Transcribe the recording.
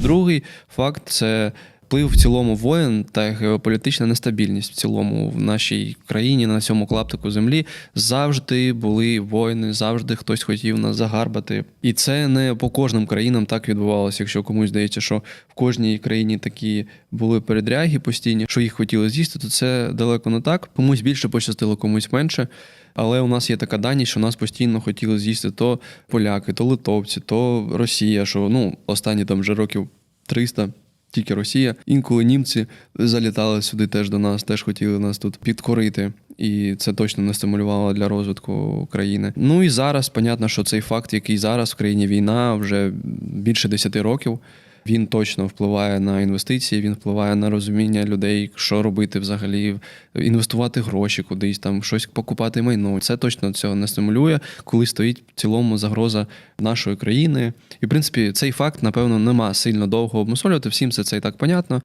Другий факт це вплив в цілому воєн та геополітична нестабільність в цілому в нашій країні на цьому клаптику землі завжди були воїни, завжди хтось хотів нас загарбати. І це не по кожним країнам так відбувалося. Якщо комусь здається, що в кожній країні такі були передряги постійні, що їх хотіли з'їсти, то це далеко не так. Комусь більше пощастило, комусь менше. Але у нас є така даність, що нас постійно хотіли з'їсти то поляки, то литовці, то Росія, що ну останні там вже років 300 тільки Росія. Інколи німці залітали сюди теж до нас, теж хотіли нас тут підкорити. І це точно не стимулювало для розвитку країни. Ну і зараз, понятно, що цей факт, який зараз в країні війна, вже більше 10 років. Він точно впливає на інвестиції, він впливає на розуміння людей, що робити взагалі, інвестувати гроші кудись, там щось покупати майно. Це точно цього не стимулює, коли стоїть в цілому загроза нашої країни. І в принципі, цей факт, напевно, нема сильно довго обмусолювати. Всім це це і так понятно.